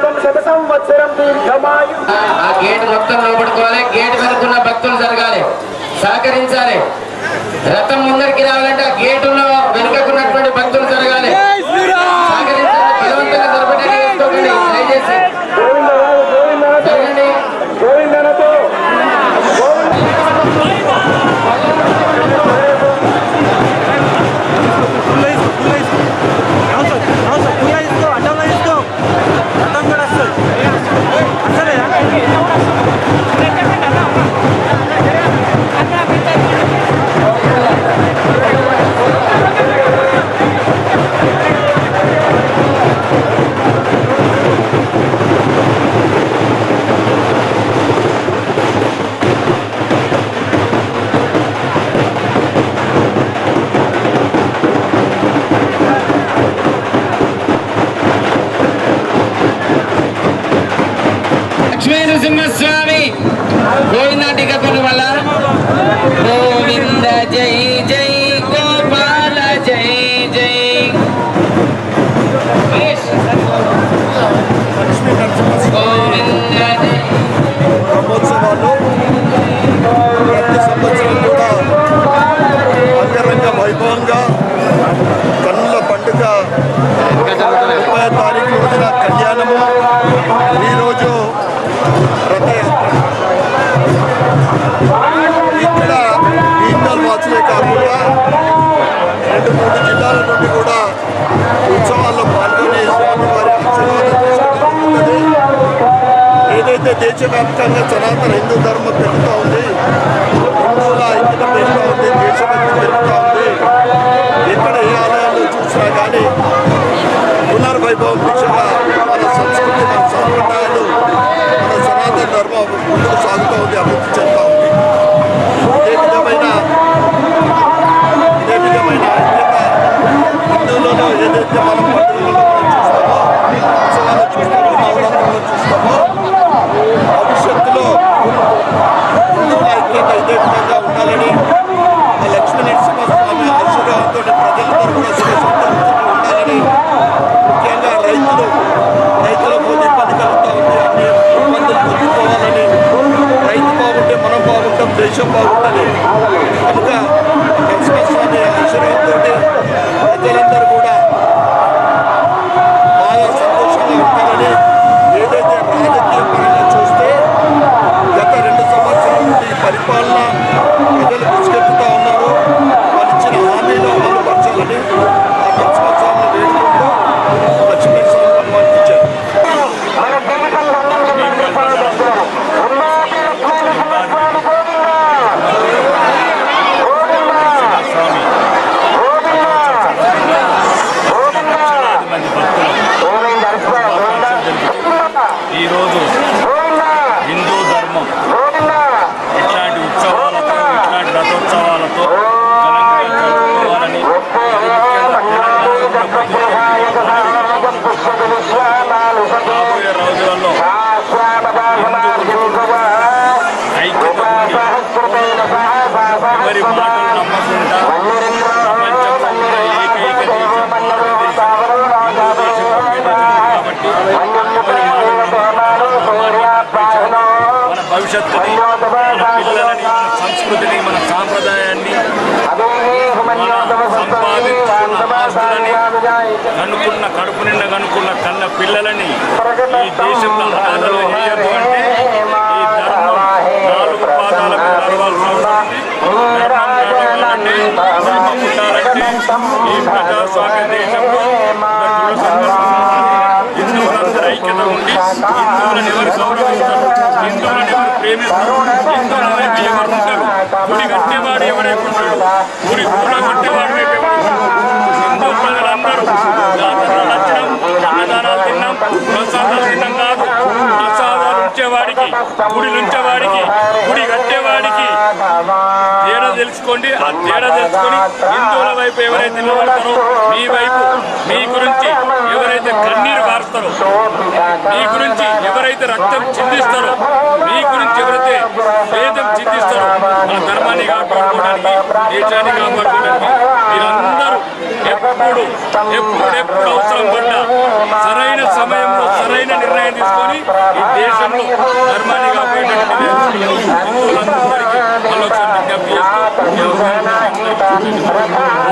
శత సంవత్సరం ఆ గేట్ మొత్తం లోపడుకోవాలి. గేట్ వెనుకున్న భక్తులు జరగాలి. సహకరించాలి. రథం ముందరికి రావాలంటే ఆ గేట్ రెండు మూడు జిల్లాల నుండి కూడా ఉత్సవాల్లో పాల్గొని స్వామివారి ఆశీర్వాదం ఏదైతే దేశవ్యాప్తంగా సనాతన హిందూ ధర్మం పెరుగుతూ ఏదైతే మనం పండుగలలో చూస్తామో ఉత్సవాలు చూస్తామో నవరాత్రులు చూస్తామో భవిష్యత్తులో ఐక్యత ఇదే విధంగా ఉండాలని నుండి భవిష్యత్తుని మన పిల్లలని మన సంస్కృతిని మన సాంప్రదాయాన్ని కనుక్కున్న కడుపు నిండా కనుక్కున్న కన్న పిల్లలని ఈ దేశంలో అనాథలు వేయద్దు అంటే ఈ ధర్మం నాలుగు పాదాలకు నడవాల్సి ఉంటుంది ధర్మం నడవాలంటే ధర్మం ఉండాలంటే ఈ ప్రజాస్వామ్య దేశంలో హిందువులందరూ ఐక్యత ఉండి హిందువులను ఎవరు గౌరవించారు? హిందువులను ఎవరు ప్రేమిస్తారు హిందువుల వైపు ఎవరు గుడి కట్టేవాడు ఎవరైతే ఉంటాడు గుడి పూల కట్టేవాడు ఎంతో ఎవరు ఉంటాడు హిందూ ప్రజలందరూ జాతరలు నచ్చడం అన్నదానాలు తిన్నాం ప్రసాదాలు తిన్నాం కాదు ప్రసాదాలు ఉంచేవాడికి గుడి ఉంచేవాడికి గుడి కట్టేవాడికి తేడా తెలుసుకోండి ఆ తేడా తెలుసుకొని హిందువుల వైపు ఎవరైతే నిలబడతారో మీ వైపు మీ గురించి ఎవరైతే కన్నీరు కారుస్తారో మీ గురించి రక్తం చిందిస్తారో. మీ గురించి ఎవరైతే భేదం చిందిస్తారో మన ధర్మాన్ని కాపాడుకోవడానికి దేశాన్ని కాపాడుకోవడానికి మీరందరూ ఎప్పుడు ఎప్పుడెప్పుడు అవసరం పడ్డా సరైన సమయంలో సరైన నిర్ణయం తీసుకొని ఈ దేశంలో ధర్మాన్ని కాపాడేటటువంటి హిందువులందరికీ మళ్ళీ విజ్ఞప్తి చేస్తూ ఈ